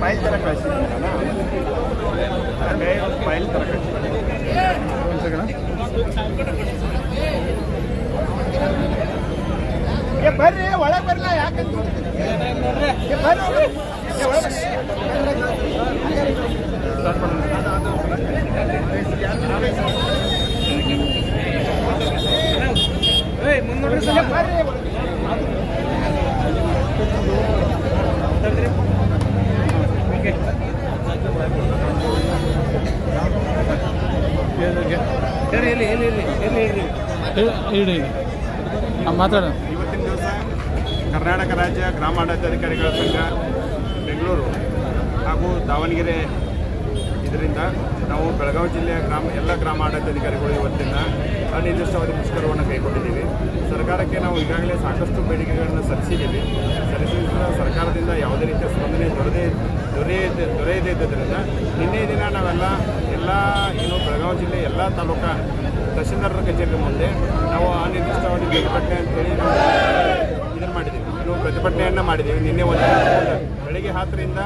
File ತರ ಕಳಿಸಿದ್ದೀನಲ್ಲ ಹಾಗಾಗಿ ಒಂದು ಫೈಲ್ ಥರ ಕಳಿಸಿದ್ದೀನಿ. ಬರ್ರಿ, ಒಳಗೆ ಬರಲ್ಲ ಯಾಕಂತ ಏ, ಬರ್ರಿ, ಒಳಗ್ ಬರ್ರಿ. ಇಡಿ ಮಾತಾಡ. ಇವತ್ತಿನ ದಿವಸ ಕರ್ನಾಟಕ ರಾಜ್ಯ ಗ್ರಾಮಾಡಳಿತಾಧಿಕಾರಿಗಳ ಸಂಘ ಬೆಂಗಳೂರು ಹಾಗೂ ದಾವಣಗೆರೆ ಇದರಿಂದ ನಾವು ಬೆಳಗಾವಿ ಜಿಲ್ಲೆಯ ಗ್ರಾಮ ಎಲ್ಲ ಗ್ರಾಮ ಆಡಳಿತಾಧಿಕಾರಿಗಳು ಇವತ್ತಿನ ಅನಿರ್ದಿಷ್ಟವಾದ ಮುಷ್ಕರವನ್ನು ಕೈಗೊಂಡಿದ್ದೀವಿ. ಸರ್ಕಾರಕ್ಕೆ ನಾವು ಈಗಾಗಲೇ ಸಾಕಷ್ಟು ಬೇಡಿಕೆಗಳನ್ನು ಸಲ್ಲಿಸಿದ್ದೀವಿ. ಸಲ್ಲಿಸಿದ ಸರ್ಕಾರದಿಂದ ಯಾವುದೇ ರೀತಿಯ ಸ್ಪಂದನೆ ದೊರೆದೇ ದೊರೆಯದೆ ದೊರೆಯದೇ ನಿನ್ನೆ ದಿನ ನಾವೆಲ್ಲ ಎಲ್ಲ ಏನು ಬೆಳಗಾವಿ ಜಿಲ್ಲೆ ಎಲ್ಲ ತಾಲೂಕಾ ತಹಶೀಲ್ದಾರರ ಕಚೇರಿ ಮುಂದೆ ನಾವು ಅನಿರ್ದಿಷ್ಟಾವಧಿ ಪ್ರತಿಭಟನೆ ಅಂತೇಳಿ ನಾವು ಇದನ್ನು ಮಾಡಿದ್ದೀವಿ. ನಾವು ಪ್ರತಿಭಟನೆಯನ್ನು ಮಾಡಿದ್ದೀವಿ. ನಿನ್ನೆ ಒಂದು ಬೆಳಗ್ಗೆ ಹತ್ತರಿಂದ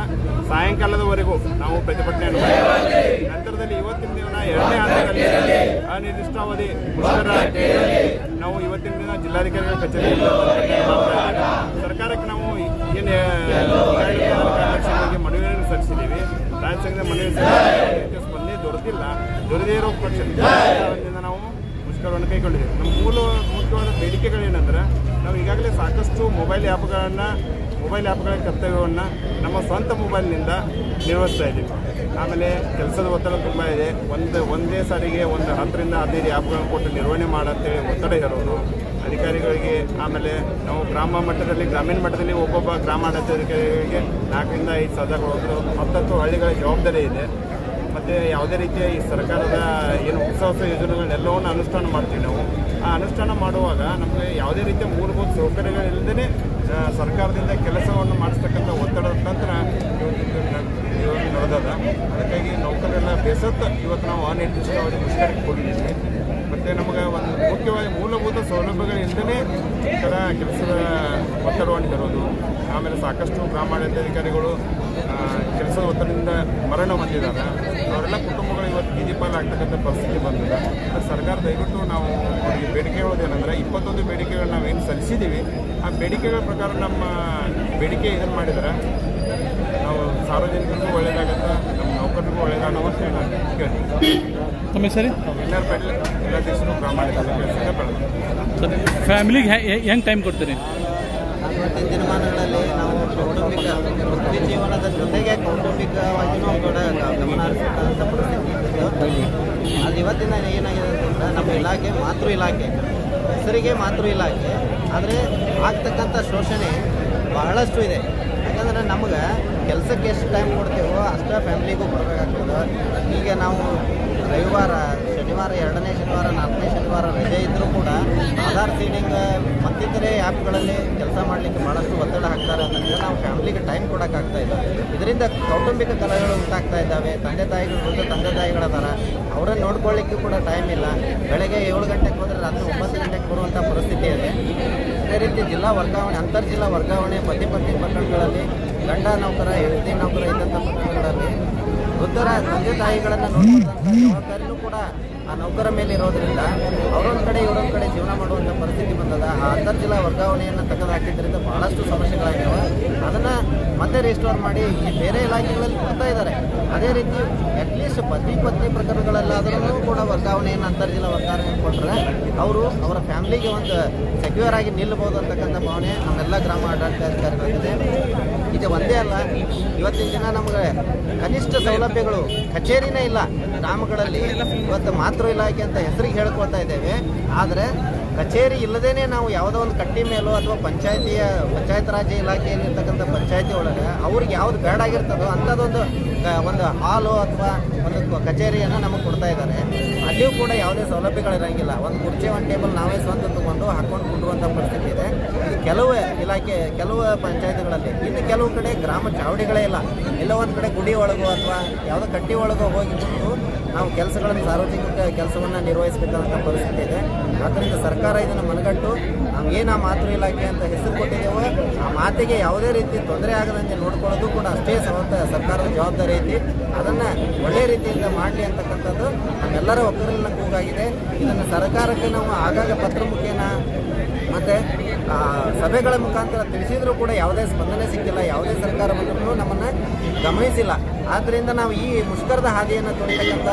ಸಾಯಂಕಾಲದವರೆಗೂ ನಾವು ಪ್ರತಿಭಟನೆಯನ್ನು ಮಾಡಿದ್ದೀವಿ. ನಂತರದಲ್ಲಿ ಇವತ್ತಿನ ದಿನ ಎರಡನೇ ಹಂತದಲ್ಲಿ ಅನಿರ್ದಿಷ್ಟಾವಧಿ ಮುಷ್ಕರ ನಾವು ಇವತ್ತಿನ ದಿನ ಜಿಲ್ಲಾಧಿಕಾರಿಗಳ ಕಚೇರಿ ಸರ್ಕಾರಕ್ಕೆ ನಾವು ಏನು ಮನವಿ ಸಲ್ಲಿಸಿದ್ದೀವಿ ರಾಜ್ಯ ಸಂಘದ ಮನವಿ. ಸ್ಪಂದನೆ ದೊರೆತಿಲ್ಲ. ದೊರೆದೇ ಇರೋ ಪಕ್ಷದಿಂದ ನಾವು ಮುಷ್ಕರವನ್ನು ಕೈಗೊಂಡಿದ್ದೀವಿ. ನಮ್ಮ ಮೂಲ ಮುಖ್ಯವಾದ ಬೇಡಿಕೆಗಳೇನೆಂದರೆ ನಾವು ಈಗಾಗಲೇ ಸಾಕಷ್ಟು ಮೊಬೈಲ್ ಆ್ಯಪ್ಗಳನ್ನು ಮೊಬೈಲ್ ಆ್ಯಪ್ಗಳ ಕರ್ತವ್ಯವನ್ನು ನಮ್ಮ ಸ್ವಂತ ಮೊಬೈಲ್ನಿಂದ ನಿರ್ವಹಿಸ್ತಾ ಇದ್ದೀವಿ. ಆಮೇಲೆ ಕೆಲಸದ ಒತ್ತಡ ತುಂಬ ಇದೆ. ಒಂದು ಒಂದೇ ಸಾರಿಗೆ ಒಂದು ಹತ್ತರಿಂದ ಹದಿನೈದು ಆ್ಯಪ್ಗಳನ್ನು ಕೊಟ್ಟು ನಿರ್ವಹಣೆ ಮಾಡಂತೇಳಿ ಒತ್ತಡ ಇರೋದು ಅಧಿಕಾರಿಗಳಿಗೆ, ಆಮೇಲೆ ನಾವು ಗ್ರಾಮ ಮಟ್ಟದಲ್ಲಿ, ಗ್ರಾಮೀಣ ಮಟ್ಟದಲ್ಲಿ ಒಬ್ಬೊಬ್ಬ ಗ್ರಾಮ ಅಧಿಕಾರಿಗಳಿಗೆ ನಾಲ್ಕರಿಂದ ಐದು ಸಾವಿರ ಕೊಡೋದು ಹತ್ತತ್ತು ಹಳ್ಳಿಗಳ ಜವಾಬ್ದಾರಿ ಇದೆ. ಮತ್ತು ಯಾವುದೇ ರೀತಿಯ ಈ ಸರ್ಕಾರದ ಏನು ಹೊಸ ಹೊಸ ಯೋಜನೆಗಳನ್ನೆಲ್ಲವನ್ನು ಅನುಷ್ಠಾನ ಮಾಡ್ತೀವಿ ನಾವು. ಆ ಅನುಷ್ಠಾನ ಮಾಡುವಾಗ ನಮಗೆ ಯಾವುದೇ ರೀತಿಯ ಮೂಲಭೂತ ಸೌಕರ್ಯಗಳಿಲ್ಲದೇ ಸರ್ಕಾರದಿಂದ ಕೆಲಸವನ್ನು ಮಾಡಿಸ್ತಕ್ಕಂಥ ಒತ್ತಡದ ನಂತರ ನಡೆದದ. ಅದಕ್ಕಾಗಿ ನೌಕರರೆಲ್ಲ ಬೇಸತ್ತು ಇವತ್ತು ನಾವು ಅನಿರ್ದಿಷ್ಟವಾಗಿ ಮುಷ್ಕರಕ್ಕೆ ಹೋಗಿದ್ದೀವಿ. ಮತ್ತು ನಮಗೆ ಒಂದು ಮುಖ್ಯವಾಗಿ ಮೂಲಭೂತ ಸೌಲಭ್ಯಗಳಿಂದಲೇ ಈ ಥರ ಕೆಲಸದ ಒತ್ತಡವನ್ನು ತರೋದು. ಆಮೇಲೆ ಸಾಕಷ್ಟು ಗ್ರಾಮಾಡಳಿತಾಧಿಕಾರಿಗಳು ಕೆಲಸದ ಒತ್ತಡದಿಂದ ಮರಣ ಹೊಂದಿದ್ದಾರೆ. ಅವರೆಲ್ಲ ಕುಟುಂಬಗಳು ಇವತ್ತು ಬೀದಿ ಆಗ್ತಕ್ಕಂಥ ಪರಿಸ್ಥಿತಿ ಬಂದಿದೆ. ಸರ್ಕಾರ ದಯವಿಟ್ಟು ನಾವು ಅವರಿಗೆ ಬೇಡಿಕೆ ಏನಂದರೆ, ಇಪ್ಪತ್ತೊಂದು ಬೇಡಿಕೆಗಳು ನಾವೇನು ಸಲ್ಲಿಸಿದ್ದೀವಿ. ಆ ಬೇಡಿಕೆಗಳ ಪ್ರಕಾರ ನಮ್ಮ ಬೇಡಿಕೆ ಇದನ್ನು ಮಾಡಿದರೆ, ನಾವು ಸಾರ್ವಜನಿಕರಿಗೂ ಒಳ್ಳೆಯದಾಗತ್ತೆ, ನಮ್ಮ ಕೇಳ್ತೀನಿ ತಮ್ಮ ಸರಿ ಎಲ್ಲ ಬೆಳಗ್ಗೆ ಫ್ಯಾಮಿಲಿಗೆ ಹೆಂಗೆ ಟೈಮ್ ಕೊಡ್ತೀರಿ? ಇವತ್ತಿನ ದಿನಮಾನಗಳಲ್ಲಿ ನಾವು ಕೌಟುಂಬಿಕ ವೃತ್ತಿ ಜೀವನದ ಜೊತೆಗೆ ಕೌಟುಂಬಿಕವಾಗಿಯೂ ಕೂಡ ಗಮನ ಹರಿಸತಕ್ಕಂಥ ಪರಿಸ್ಥಿತಿ ಅದು ಇವತ್ತಿನ ಏನಾಗಿದೆ ಅಂತಂದ್ರೆ ನಮ್ಮ ಇಲಾಖೆ ಮಾತೃ ಇಲಾಖೆ ಹೆಸರಿಗೆ ಮಾತೃ ಇಲಾಖೆ ಆದರೆ ಆಗ್ತಕ್ಕಂಥ ಶೋಷಣೆ ಬಹಳಷ್ಟು ಇದೆ. ಯಾಕಂದ್ರೆ ನಮ್ಗೆ ಕೆಲಸಕ್ಕೆ ಎಷ್ಟು ಟೈಮ್ ಕೊಡ್ತೀವೋ ಅಷ್ಟೇ ಫ್ಯಾಮಿಲಿಗೂ ಕೊಡಬೇಕಾಗ್ತದೆ ಈಗ ನಾವು ರವಿವಾರ, ಶನಿವಾರ, ಎರಡನೇ ಶನಿವಾರ, ನಾಲ್ಕನೇ ಶನಿವಾರ ರಜೆ ಇದ್ದರೂ ಕೂಡ ಆಧಾರ್ ಸೀಡಿಂಗ್ ಮತ್ತಿತರೆ ಆ್ಯಪ್ಗಳಲ್ಲಿ ಕೆಲಸ ಮಾಡಲಿಕ್ಕೆ ಭಾಳಷ್ಟು ಒತ್ತಡ ಹಾಕ್ತಾರೆ ಅಂತಂದರೆ ನಾವು ಫ್ಯಾಮಿಲಿಗೆ ಟೈಮ್ ಕೊಡೋಕ್ಕಾಗ್ತಾ ಇಲ್ಲ. ಇದರಿಂದ ಕೌಟುಂಬಿಕ ಕಲಹಗಳು ಉಂಟಾಗ್ತಾ ಇದ್ದಾವೆ. ತಂದೆ ತಾಯಿಗಳು ತಂದೆ ತಾಯಿಗಳದಾರ ಅವರನ್ನು ನೋಡ್ಕೊಳ್ಳಿಕ್ಕೂ ಕೂಡ ಟೈಮ್ ಇಲ್ಲ. ಬೆಳಗ್ಗೆ ಏಳು ಗಂಟೆಗೆ ಹೋದರೆ ರಾತ್ರಿ ಒಂಬತ್ತು ಗಂಟೆಗೆ ಬರುವಂಥ ಪರಿಸ್ಥಿತಿ ಇದೆ ಜಿಲ್ಲಾ ವರ್ಗಾವಣೆ, ಅಂತರ್ ಜಿಲ್ಲಾ ವರ್ಗಾವಣೆ ಪತಿ ಪತ್ನಿ ಪ್ರಕರಣಗಳಲ್ಲಿ ಗಂಡ ನೌಕರ, ಹೆಂಡತಿ ನೌಕರ ಇದ್ದಂಥ ಪ್ರಕರಣಗಳಲ್ಲಿ ವೃದ್ಧರ ತಂದೆ ತಾಯಿಗಳನ್ನು ನೋಡುವಂಥ ಜವಾಬ್ದಾರಿನೂ ಕೂಡ ಆ ನೌಕರ ಮೇಲೆ ಇರೋದ್ರಿಂದ ಅವರೊಂದು ಕಡೆ ಇವರೊಂದು ಕಡೆ ಜೀವನ ಮಾಡುವಂಥ ಪರಿಸ್ಥಿತಿ ಬಂದದ. ಆ ಅಂತರ್ ಜಿಲ್ಲಾ ವರ್ಗಾವಣೆಯನ್ನು ತೆಗೆದು ಬಹಳಷ್ಟು ಸಮಸ್ಯೆಗಳಾಗಿವೆ ಅದನ್ನು ಮತ್ತೆ ರಿಸ್ಟೋರ್ ಮಾಡಿ ಬೇರೆ ಇಲಾಖೆಗಳಲ್ಲಿ ಕೊಡ್ತಾ ಇದ್ದಾರೆ. ಅದೇ ರೀತಿ ಅಟ್ಲೀಸ್ಟ್ ಪತಿ ಪತ್ನಿ ಪ್ರಕರಣಗಳಲ್ಲಾದ್ರೂ ಕೂಡ ವರ್ಗಾವಣೆಯನ್ನು ಅಂತರ್ ಜಿಲ್ಲಾ ವರ್ಗಾವಣೆ ಕೊಟ್ಟರೆ ಅವರು ಅವರ ಫ್ಯಾಮಿಲಿಗೆ ಒಂದು ಸೆಕ್ಯೂರ್ ಆಗಿ ನಿಲ್ಲಬಹುದು ಅಂತಕ್ಕಂಥ ಭಾವನೆ ನಮ್ಮೆಲ್ಲ ಗ್ರಾಮ ಆಡಳಿತಾಧಿಕಾರಿಗಳಿದೆ ಇದು ಒಂದೇ ಅಲ್ಲ, ಇವತ್ತಿನ ದಿನ ನಮಗೆ ಕನಿಷ್ಠ ಸೌಲಭ್ಯಗಳು ಕಚೇರಿನೇ ಇಲ್ಲ, ಗ್ರಾಮಗಳಲ್ಲಿ ಇವತ್ತು ಮಾತೃ ಇಲಾಖೆ ಅಂತ ಹೆಸರಿಗೆ ಹೇಳ್ಕೊಳ್ತಾ ಇದ್ದೇವೆ. ಆದರೆ ಕಚೇರಿ ಇಲ್ಲದೇನೆ ನಾವು ಯಾವುದೋ ಒಂದು ಕಟ್ಟಿ ಮೇಲೋ ಅಥವಾ ಪಂಚಾಯತಿಯ, ಪಂಚಾಯತ್ ರಾಜ್ ಇಲಾಖೆಯಲ್ಲಿ ಇರ್ತಕ್ಕಂಥ ಪಂಚಾಯತಿ ಒಳಗೆ ಅವ್ರಿಗೆ ಯಾವ್ದು ಬೇಡ ಆಗಿರ್ತದೋ ಅಂಥದ್ದೊಂದು ಒಂದು ಹಾಲು ಅಥವಾ ಒಂದು ಕಚೇರಿಯನ್ನು ನಮಗೆ ಕೊಡ್ತಾ ಇದ್ದಾರೆ. ಅಲ್ಲಿಯೂ ಕೂಡ ಯಾವುದೇ ಸೌಲಭ್ಯಗಳಿರಂಗಿಲ್ಲ. ಒಂದು ಕುರ್ಚಿ, ಒಂದು ಟೇಬಲ್ ನಾವೇ ಸ್ವಂತ ತಗೊಂಡು ಹಾಕೊಂಡು ಕುಂಡುವಂಥ ಪರಿಸ್ಥಿತಿ ಇದು. ಕೆಲವು ಇಲಾಖೆ, ಕೆಲವು ಪಂಚಾಯತ್ಗಳಲ್ಲಿ, ಇನ್ನು ಕೆಲವು ಕಡೆ ಗ್ರಾಮ ಚಾವಡಿಗಳೇ ಇಲ್ಲ. ಎಲ್ಲೋ ಒಂದು ಕಡೆ ಗುಡಿ ಒಳಗೋ ಅಥವಾ ಯಾವುದೋ ಕಟ್ಟಿ ಒಳಗೋ ಹೋಗಿ ಬಿಟ್ಟು ನಾವು ಕೆಲಸಗಳನ್ನು ಸಾರ್ವಜನಿಕ ಕೆಲಸವನ್ನು ನಿರ್ವಹಿಸಬೇಕಾದಂಥ ಪರಿಸ್ಥಿತಿ ಇದೆ. ಆದ್ದರಿಂದ ಸರ್ಕಾರ ಇದನ್ನು ಮನಗಟ್ಟು, ನಾವು ಏನು ಆ ಮಾತೃ ಇಲಾಖೆ ಅಂತ ಹೆಸರು ಕೊಟ್ಟಿದ್ದೇವೋ ಆ ಮಾತಿಗೆ ಯಾವುದೇ ರೀತಿ ತೊಂದರೆ ಆಗದಂತೆ ನೋಡ್ಕೊಳ್ಳೋದು ಕೂಡ ಅಷ್ಟೇ ಸಮರ್ಥ ಸರ್ಕಾರದ ಜವಾಬ್ದಾರಿ ಐತಿ. ಅದನ್ನು ಒಳ್ಳೆಯ ರೀತಿಯಿಂದ ಮಾಡಲಿ ಅಂತಕ್ಕಂಥದ್ದು ನಮ್ಮೆಲ್ಲರ ಒಕ್ಕಲಿನ ಕೂಗಾಗಿದೆ. ಇದನ್ನು ಸರ್ಕಾರಕ್ಕೆ ನಾವು ಆಗಾಗ ಪತ್ರ ಮುಖೇನ ಮತ್ತು ಸಭೆಗಳ ಮುಖಾಂತರ ತಿಳಿಸಿದರೂ ಕೂಡ ಯಾವುದೇ ಸ್ಪಂದನೆ ಸಿಕ್ಕಿಲ್ಲ, ಯಾವುದೇ ಸರ್ಕಾರ ಬಂದರೂ ನಮ್ಮನ್ನು ಗಮನಿಸಿಲ್ಲ. ಆದ್ದರಿಂದ ನಾವು ಈ ಮುಷ್ಕರದ ಹಾದಿಯನ್ನು ತೋರಿತಕ್ಕಂಥ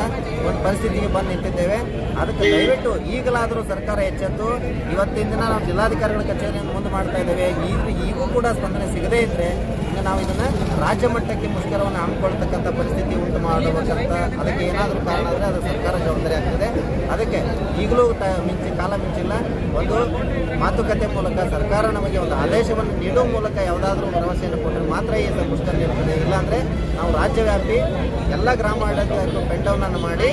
ಒಂದು ಪರಿಸ್ಥಿತಿಗೆ ಬಂದು ನಿಂತಿದ್ದೇವೆ. ಅದಕ್ಕೆ ದಯವಿಟ್ಟು ಈಗಲಾದರೂ ಸರ್ಕಾರ ಎಚ್ಚೆತ್ತು. ಇವತ್ತಿನ ದಿನ ನಾವು ಜಿಲ್ಲಾಧಿಕಾರಿಗಳ ಕಚೇರಿಯನ್ನು ಮುಂದೆ ಮಾಡ್ತಾ ಇದ್ದೇವೆ. ಈಗ ಈಗೂ ಕೂಡ ಸ್ಪಂದನೆ ಸಿಗದೇ ಇದ್ದರೆ ನಾವು ಇದನ್ನು ರಾಜ್ಯ ಮಟ್ಟಕ್ಕೆ ಮುಷ್ಕರವನ್ನು ಹಮ್ಮಿಕೊಳ್ತಕ್ಕಂಥ ಪರಿಸ್ಥಿತಿ ಉಂಟು ಮಾಡಬೇಕಂತ ಅದಕ್ಕೆ ಏನಾದರೂ ಕಾರಣ ಆದರೆ ಅದು ಸರ್ಕಾರ ಜವಾಬ್ದಾರಿ ಆಗ್ತದೆ. ಅದಕ್ಕೆ ಈಗಲೂ ತ ಮಿಂಚಿ ಕಾಲ ಮಿಂಚಿಲ್ಲ. ಒಂದು ಮಾತುಕತೆ ಮೂಲಕ ಸರ್ಕಾರ ನಮಗೆ ಒಂದು ಆದೇಶವನ್ನು ನೀಡುವ ಮೂಲಕ ಯಾವುದಾದ್ರೂ ಭರವಸೆಯನ್ನು ಕೊಟ್ಟರೆ ಮಾತ್ರ ಈ ಮುಷ್ಕರ ಇರ್ತದೆ ಇಲ್ಲಾಂದರೆ ನಾವು ರಾಜ್ಯವ್ಯಾಪಿ ಎಲ್ಲ ಗ್ರಾಮ ಆಡಳಿತ ಪೆಂಡೌನ್ ಅನ್ನು ಮಾಡಿ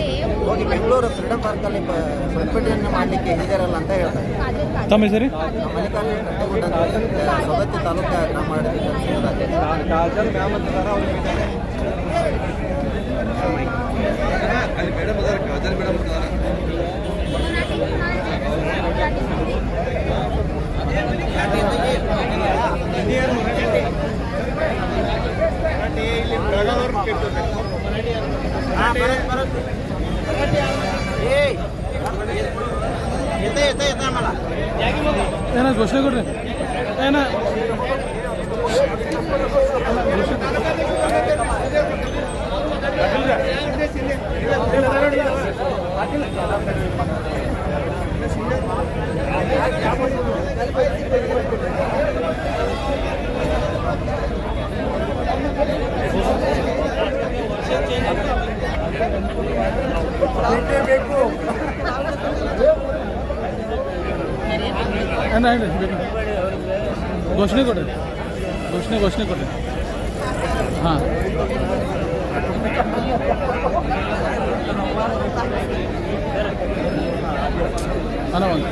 ಹೋಗಿ ಬೆಂಗಳೂರು ಫ್ರೀಡಂ ಪಾರ್ಕಲ್ಲಿ ಅಲ್ಲಿ ಪ್ರತಿಭಟನೆಯನ್ನು ಮಾಡಲಿಕ್ಕೆ ಹಿರಿಯರಲ್ಲ ಅಂತ ಹೇಳ್ತಾರೆ ಮಲ್ಲಿಕಾರ್ಜುನ ಸವದತ್ತಿ ತಾಲೂಕು ಗ್ರಾಮ ಆಡಳಿತ ಸಂಘದ ಹಾ, ಬರತ್, ಅಲ್ಲಿ ಮೇಡಮ್ ಅದಾರ ಕಾಜಲ್ ಮೇಡಮ್ ಅದಾರ ಏನ ಘೋಷಣೆ ಕೊಡ್ರಿ ಏನ ಬೇಕು ಘೋಷಣೆ ಕೊಡ್ರಿ ಘೋಷಣೆ ಘೋಷಣೆ ಕೊಡ್ರಿ ಹಾಂ ಅಣ್ಣ ಒಂದು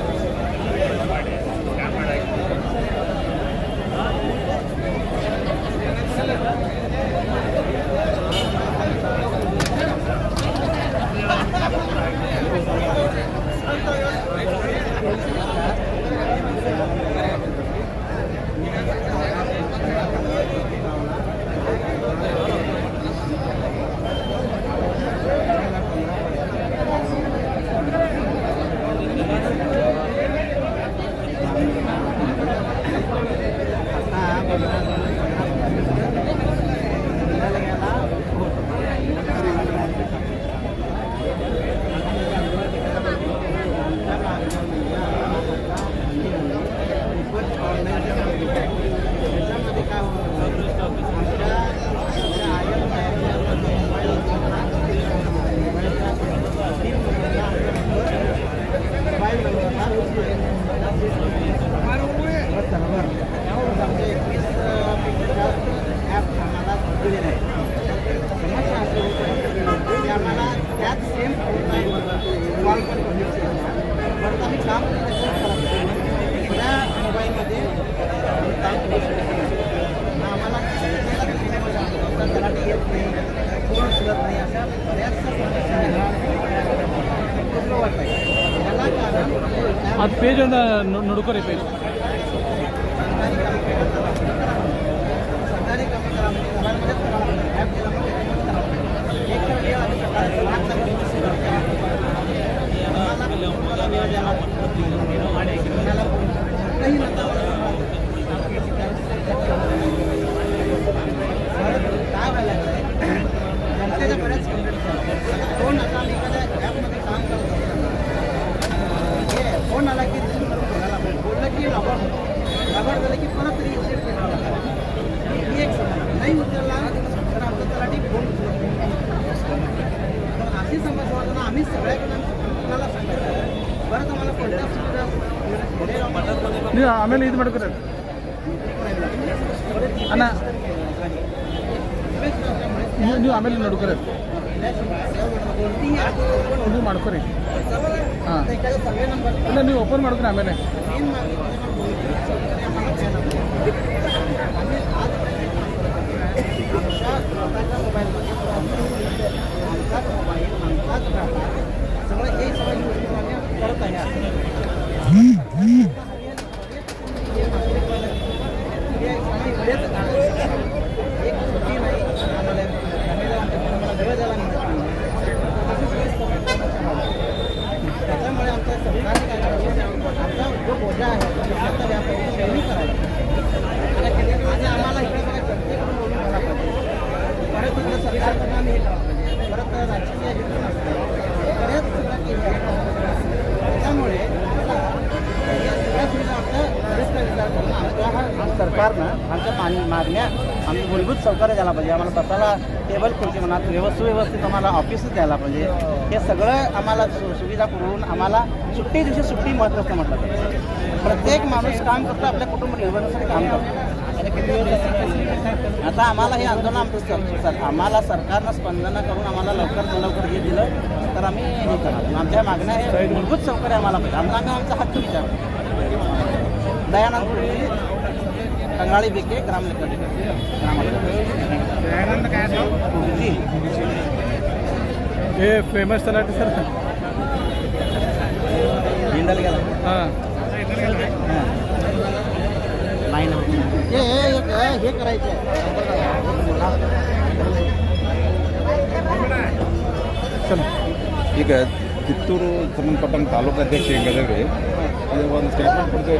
ಅದು ಪೇಜ್ ಒಂದು ನೋಡ್ಕೊರಿ ಪೇಜ್ आम्ही सगळ्याकडून कुणाला सांगायचं परत आम्हाला कोणत्या सुविधा मिळेल ನೀವು ಆಮೇಲೆ ಇದು ಮಾಡ್ಕೊರಿ ಅಣ್ಣ ನೀವು ನೀವು ಆಮೇಲೆ ನೋಡ್ಕೊರಿ ನೀವು ಮಾಡ್ಕೊರಿ ಹಾಂ एखादा सर्वे नंबर ಇಲ್ಲ ನೀವು ಓಪನ್ ಮಾಡ್ಕೊರಿ ಆಮೇಲೆ तीन आज सगळं हे सगळं करत आहे आमच्या मागण्या मागण्या आम्ही मूलभूत सौकर्य द्यायला पाहिजे. आम्हाला स्वतःला टेबल खुर्ची म्हणा व्यव सुव्यवस्थित आम्हाला ऑफिसच द्यायला पाहिजे. हे सगळं आम्हाला सु सुविधा पुरवून आम्हाला सुट्टी दिवशी सुट्टी महत्त्वाचं म्हटलं जातं प्रत्येक माणूस काम करतो आपल्या कुटुंब निर्वहणासाठी काम करतो. आता आम्हाला हे आंदोलन आमचं सर- आम्हाला सरकारनं स्पंदनं करून आम्हाला लवकर लवकर हे दिलं तर आम्ही हे करणार. आमच्या मागण्या हे मूलभूत सौकर्य आम्हाला पाहिजे. आम्हाला आम्ही आमचा हक्क विचार दयानंद कुर्ती कंगाळी बेके ग्रामलेखाधिकारी दयानंद काय नाव कुर्ती हे फेमस तलाठी सर हिंडल गेला हां नाही ना हे हे हे करायचं चला ಈಗ ಕಿತ್ತೂರು ಸಂಬಂಧಪಟ್ಟಂಗೆ ತಾಲೂಕು ಅಧ್ಯಕ್ಷ ಹಿಂಗದವ್ರಿ ಅದು ಒಂದು ಸ್ಟೇಟ್ಮೆಂಟ್ ಕೊಡ್ತೇವೆ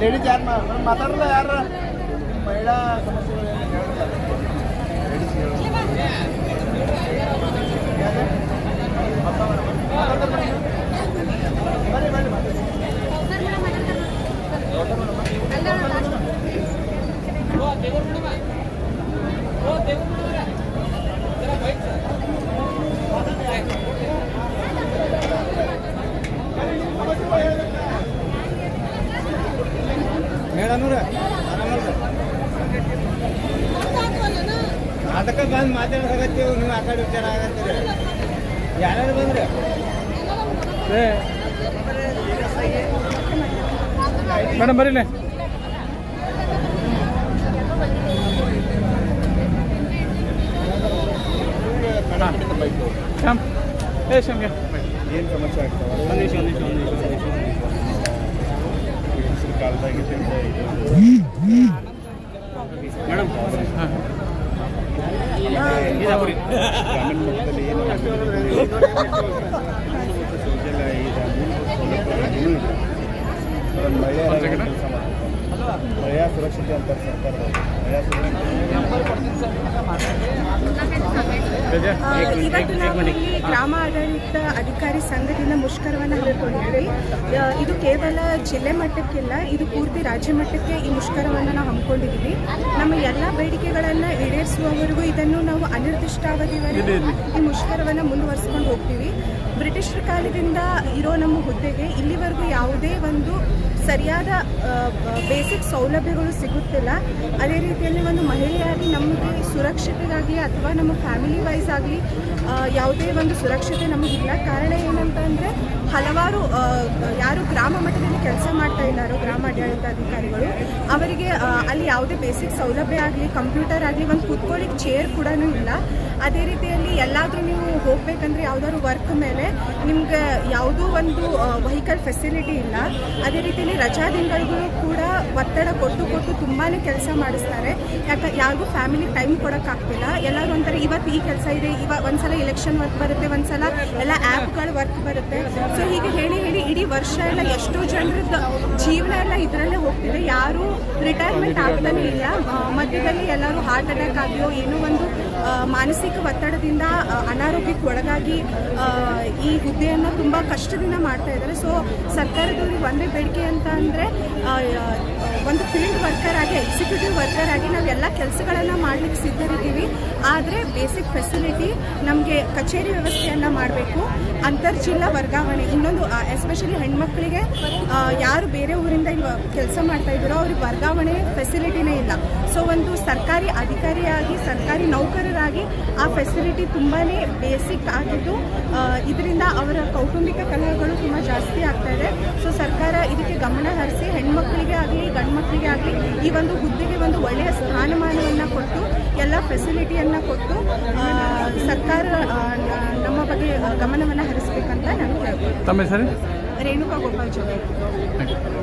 ಲೇಡೀಸ್ ಯಾರು ಮಾತಾಡಲ್ಲ ಯಾರು? ಮಹಿಳಾ ಸಮಸ್ಯೆಗಳು ಅದಕ್ಕೆ ಬಂದು ಮಾತಾಡೋದಾಗತ್ತೀವಿ ನೀವು ಆ ಕಡೆ ವಿಚಾರ ಆಗತ್ತೀರಿ ಯಾರ್ಯಾರು ಬಂದ್ರಿ? ಏ. ಮೇಡಮ್ ಬರೀಲೆ ಶ್ಯಾಮ್. ಏ ಶ್ಯಾಮ್ಗೆ. ಏನು ಸಮಸ್ಯೆ ಆಗ್ತಾವ ಒಂದು ನಿಮಿಷ ಒಂದು ನಿಮಿಷ ಒಂದು ನಿಮಿಷ ಒಂದು ನಿಮಿಷ. ಹೆಸರು ಮೇಡಮ್ ಹಾಂ. ಗ್ರಾಮೀಣ ಮಟ್ಟದಲ್ಲಿ ಏನು ಶೌಚಾಲಯ ಇದೆ ಮೂಲಭೂತ ಸೌಲಭ್ಯ ಏನೂ ಇಲ್ಲ. ಅದನ್ನ ಮಹಿಳೆಯರ ಒಂದು ಸೆಕೆಂಡ್. ಕೆಲಸ ಮಾಡ್ತಾರೆ. ಮಹಿಳಾ ಸುರಕ್ಷತೆ ಅಂತಾರೆ ಇವತ್ತು ನಾವು ಇಲ್ಲಿ ಗ್ರಾಮ ಆಡಳಿತ ಅಧಿಕಾರಿ ಸಂಘದಿಂದ ಮುಷ್ಕರವನ್ನು ಹಮ್ಮಿಕೊಂಡಿದ್ವಿ ಇದು ಕೇವಲ ಜಿಲ್ಲೆ ಮಟ್ಟಕ್ಕಿಲ್ಲ ಇದು ಪೂರ್ತಿ ರಾಜ್ಯ ಮಟ್ಟಕ್ಕೆ ಈ ಮುಷ್ಕರವನ್ನು ನಾವು ಹಮ್ಮಿಕೊಂಡಿದ್ದೀವಿ. ನಮ್ಮ ಎಲ್ಲ ಬೇಡಿಕೆಗಳನ್ನು ಈಡೇರಿಸುವವರೆಗೂ ಇದನ್ನು ನಾವು ಅನಿರ್ದಿಷ್ಟಾವಧಿವರೆಗೂ ಈ ಮುಷ್ಕರವನ್ನು ಮುಂದುವರಿಸ್ಕೊಂಡು ಹೋಗ್ತೀವಿ. ಬ್ರಿಟಿಷರ ಕಾಲದಿಂದ ಇರೋ ನಮ್ಮ ಹುದ್ದೆಗೆ ಇಲ್ಲಿವರೆಗೂ ಯಾವುದೇ ಒಂದು ಸರಿಯಾದ ಬೇಸಿಕ್ ಸೌಲಭ್ಯಗಳು ಸಿಗುತ್ತಿಲ್ಲ. ಅದೇ ರೀತಿಯಲ್ಲಿ ಒಂದು ಮಹಿಳೆಯಾಗಿ ನಮಗೆ ಸುರಕ್ಷತೆಗಾಗಿ ಅಥವಾ ನಮ್ಮ ಫ್ಯಾಮಿಲಿ ವೈಸ್ ಆಗಲಿ ಯಾವುದೇ ಒಂದು ಸುರಕ್ಷತೆ ನಮಗಿಲ್ಲ. ಕಾರಣ ಏನಂತ ಅಂದರೆ ಹಲವಾರು ಯಾರು ಗ್ರಾಮ ಮಟ್ಟದಲ್ಲಿ ಕೆಲಸ ಮಾಡ್ತಾ ಇದ್ದಾರೋ ಗ್ರಾಮ ಆಡಳಿತಾಧಿಕಾರಿಗಳು, ಅವರಿಗೆ ಅಲ್ಲಿ ಯಾವುದೇ ಬೇಸಿಕ್ ಸೌಲಭ್ಯ ಆಗಲಿ, ಕಂಪ್ಯೂಟರ್ ಆಗಲಿ, ಒಂದು ಕೂತ್ಕೊಳ್ಳಿಕ್ಕೆ ಚೇರ್ ಕೂಡ ಇಲ್ಲ. ಅದೇ ರೀತಿಯಲ್ಲಿ ಎಲ್ಲಾದರೂ ನೀವು ಹೋಗಬೇಕಂದ್ರೆ ಯಾವುದಾದ್ರು ವರ್ಕ್ ಮೇಲೆ ನಿಮ್ಗೆ ಯಾವುದೋ ಒಂದು ವೆಹಿಕಲ್ ಫೆಸಿಲಿಟಿ ಇಲ್ಲ. ಅದೇ ರೀತಿಯಲ್ಲಿ ರಜಾ ದಿನಗಳಿಗೂ ಕೂಡ ಒತ್ತಡ ಕೊಟ್ಟು ಕೊಟ್ಟು ತುಂಬಾ ಕೆಲಸ ಮಾಡಿಸ್ತಾರೆ. ಯಾಕೆ, ಯಾರಿಗೂ ಫ್ಯಾಮಿಲಿ ಟೈಮ್ ಕೊಡೋಕ್ಕಾಗ್ತಿಲ್ಲ ಎಲ್ಲರೂ ಒಂಥರ ಇವತ್ತು ಈ ಕೆಲಸ ಇದೆ ಇವಾಗ ಒಂದ್ಸಲ ಎಲೆಕ್ಷನ್ ವರ್ಕ್ ಬರುತ್ತೆ, ಒಂದ್ಸಲ ಎಲ್ಲ ಆ್ಯಪ್ಗಳು ವರ್ಕ್ ಬರುತ್ತೆ. ಸೊ ಹೀಗೆ ಹೇಳಿ ಹೇಳಿ ಇಡೀ ವರ್ಷ ಎಲ್ಲ ಎಷ್ಟೋ ಜನರದ್ದು ಜೀವನ ಎಲ್ಲ ಇದರಲ್ಲೇ ಹೋಗ್ತಿದೆ. ಯಾರು ರಿಟೈರ್ಮೆಂಟ್ ಆಗ್ತಾನೆ ಇಲ್ಲ. ಮಧ್ಯದಲ್ಲಿ ಎಲ್ಲರೂ ಹಾರ್ಟ್ ಅಟ್ಯಾಕ್ ಆಗಿಯೋ ಏನೋ ಒಂದು ಮಾನಸಿಕ ಒತ್ತಡದಿಂದ ಅನಾರೋಗ್ಯಕ್ಕೆ ಒಳಗಾಗಿ ಈ ಹುದ್ದೆಯನ್ನು ತುಂಬ ಕಷ್ಟದಿಂದ ಮಾಡ್ತಾ ಇದ್ದಾರೆ. ಸೊ ಸರ್ಕಾರದವರು ಒಂದೇ ಬೇಡಿಕೆ ಅಂತ ಅಂದರೆ ಒಂದು ಫೀಲ್ಡ್ ವರ್ಕರ್ ಆಗಿ, ಎಕ್ಸಿಕ್ಯೂಟಿವ್ ವರ್ಕರ್ ಆಗಿ ನಾವು ಎಲ್ಲ ಕೆಲಸಗಳನ್ನು ಮಾಡ್ಲಿಕ್ಕೆ ಸಿದ್ಧರಿದ್ದೀವಿ. ಆದರೆ ಬೇಸಿಕ್ ಫೆಸಿಲಿಟಿ ನಮಗೆ ಕಚೇರಿ ವ್ಯವಸ್ಥೆಯನ್ನು ಮಾಡಬೇಕು. ಅಂತರ್ಜಿಲ್ಲಾ ವರ್ಗಾವಣೆ, ಇನ್ನೊಂದು ಎಸ್ಪೆಷಲಿ ಹೆಣ್ಮಕ್ಳಿಗೆ ಯಾರು ಬೇರೆ ಊರಿಂದ ಕೆಲಸ ಮಾಡ್ತಾ ಇದ್ದಾರೋ ಅವ್ರಿಗೆ ವರ್ಗಾವಣೆ ಫೆಸಿಲಿಟಿನೇ ಇಲ್ಲ. ಸೊ ಒಂದು ಸರ್ಕಾರಿ ಅಧಿಕಾರಿಯಾಗಿ ಸರ್ಕಾರಿ ನೌಕರರಾಗಿ ಆ ಫೆಸಿಲಿಟಿ ತುಂಬಾ ಬೇಸಿಕ್ ಆಗಿದ್ದು ಇದರಿಂದ ಅವರ ಕೌಟುಂಬಿಕ ಕಲಹಗಳು ತುಂಬ ಜಾಸ್ತಿ ಆಗ್ತಾ ಇದೆ. ಸೊ ಸರ್ಕಾರ ಇದಕ್ಕೆ ಗಮನ ಹರಿಸಿ ಹೆಣ್ಮಕ್ಳಿಗೆ ಆಗಲಿ ಗಂಡು ಮಕ್ಕಳಿಗೆ ಆಗಲಿ ಈ ಒಂದು ಹುದ್ದೆಗೆ ಒಂದು ಒಳ್ಳೆಯ ಸ್ಥಾನಮಾನವನ್ನು ಕೊಟ್ಟು ಎಲ್ಲ ಫೆಸಿಲಿಟಿಯನ್ನು ಕೊಟ್ಟು ಸರ್ಕಾರ ನಮ್ಮ ಬಗ್ಗೆ ಗಮನವನ್ನು ಹರಿಸಬೇಕಂತ ನಾನು ಹೆಸರು? ರೇಣುಕಾ ಗೋಪಾಲ್ ಜೋಗಿ